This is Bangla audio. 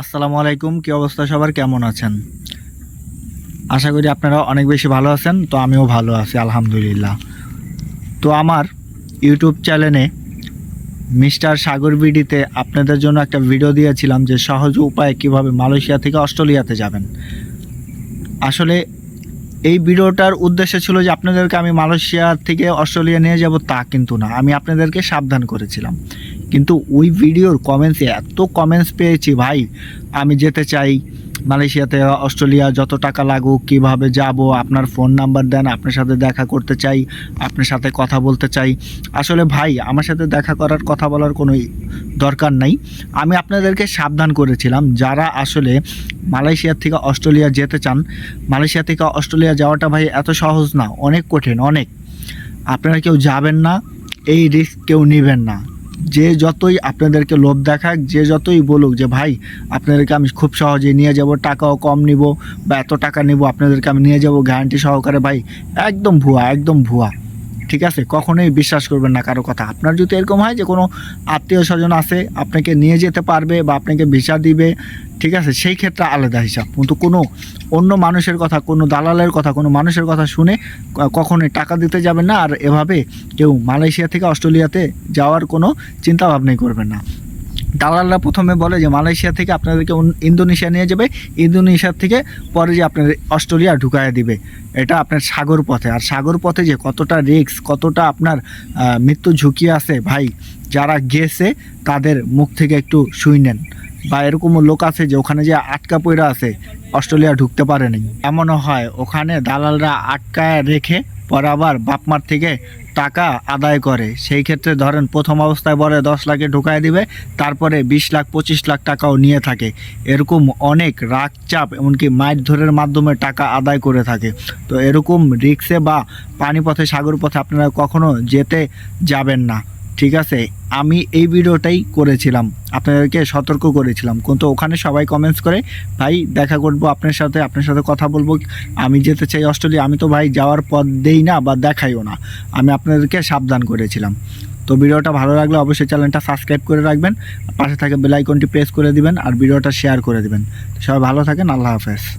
আসসালামু আলাইকুম, কি অবস্থা সবার? কেমন আছেন? আশা করি আপনারা অনেক বেশি ভালো আছেন, তো আমিও ভালো আছি, আলহামদুলিল্লাহ। তো আমার ইউটিউব চ্যানেলে মিস্টার সাগর বিডিতে আপনাদের জন্য একটা ভিডিও দিয়েছিলাম যে সহজ উপায়ে কীভাবে মালয়েশিয়া থেকে অস্ট্রেলিয়াতে যাবেন। আসলে এই ভিডিওটার উদ্দেশ্য ছিল যে আপনাদেরকে আমি মালয়েশিয়া থেকে অস্ট্রেলিয়া নিয়ে যাব তা কিন্তু না, আমি আপনাদেরকে সাবধান করেছিলাম। কিন্তু ওই ভিডিওর কমেন্টসে এত কমেন্টস পেয়েছি ভাই। আমি যেতে চাই মালয়েশিয়াতে, অস্ট্রেলিয়া, যত টাকা লাগুক, কীভাবে যাব, আপনার ফোন নাম্বার দেন, আপনার সাথে দেখা করতে চাই, আপনার সাথে কথা বলতে চাই। আসলে ভাই, আমার সাথে দেখা করার, কথা বলার কোনো দরকার নাই। আমি আপনাদেরকে সাবধান করেছিলাম, যারা আসলে মালয়েশিয়া থেকে অস্ট্রেলিয়া যেতে চান, মালয়েশিয়া থেকে অস্ট্রেলিয়া যাওয়াটা ভাই এত সহজ না, অনেক কঠিন, অনেক। আপনারা কেউ যাবেন না, এই রিস্ক কেউ নেবেন না। যে যতই আপনাদেরকে লোভ দেখাক, যে যতই বলুক যে, ভাই, আপনাদেরকে আমি খুব সহজে নিয়ে যাব, টাকাও কম নিব বা এত টাকা নিব, আপনাদেরকে আমি নিয়ে যাব গ্যারান্টি সহকারে, ভাই, একদম ভুয়া একদম ভুয়া। ঠিক আছে? কখনোই বিশ্বাস করবেন না কারও কথা। আপনার যদি এরকম হয় যে কোনো আত্মীয় স্বজন আছে, আপনাকে নিয়ে যেতে পারবে বা আপনাকে ভিসা দিবে, ঠিক আছে? সেই ক্ষেত্রে আলাদা হিসাব। কিন্তু কোনো অন্য মানুষের কথা, কোনো দালালের কথা, কোনো মানুষের কথা শুনে কখনোই টাকা দিতে যাবেন না। আর এভাবে কেউ মালয়েশিয়া থেকে অস্ট্রেলিয়াতে যাওয়ার কোনো চিন্তাভাবনাই করবেন না। দালালরা প্রথমে বলে যে মালয়েশিয়া থেকে আপনাদেরকে ইন্দোনেশিয়া নিয়ে যাবে। ইন্দোনেশিয়ার থেকে পরে যে আপনার অস্ট্রেলিয়া ঢুকায় দিবে। এটা আপনার সাগর পথে। আর সাগর পথে যে কতটা রিস্ক কতটা আপনার মৃত্যু ঝুঁকি আছে ভাই, যারা গেছে তাদের মুখ থেকে একটু শুই নেন। বা এরকমও লোক আছে যে ওখানে যে আটকা পড়ে আছে, অস্ট্রেলিয়া ঢুকতে পারেনি। এমনও হয়, ওখানে দালালরা আটকায় রেখে পরে আবার বাপমার থেকে টাকা আদায় করে। সেই ক্ষেত্রে ধরেন প্রথম অবস্থায় বলে দশ লাখে ঢুকায় দিবে, তারপরে বিশ লাখ, পঁচিশ লাখ টাকাও নিয়ে থাকে। এরকম অনেক রাগ চাপ এমনকি মাইট ধরের মাধ্যমে টাকা আদায় করে থাকে। তো এরকম রিক্সে বা পানিপথে সাগর পথে আপনারা কখনো যেতে যাবেন না। ঠিক আছে? আমি এই ভিডিওটাই করেছিলাম। আপনাদেরকে সতর্ক করেছিলাম। কিন্তু ওখানে সবাই কমেন্টস করে, ভাই, দেখা করব আপনার সাথে আপনার সাথে কথা বলব। আমি যেতে চাই অস্ট্রেলিয়া। আমি তো ভাই যাওয়ার পথ দেই না বা দেখাইও না। আমি আপনাদেরকে সাবধান করেছিলাম। তো ভিডিওটা ভালো লাগলে অবশ্যই চ্যানেলটা সাবস্ক্রাইব করে রাখবেন। পাশে থাকে বেল আইকনটি প্রেস করে দিবেন আর ভিডিওটা শেয়ার করে দিবেন। সবাই ভালো থাকেন। আল্লাহ হাফেজ।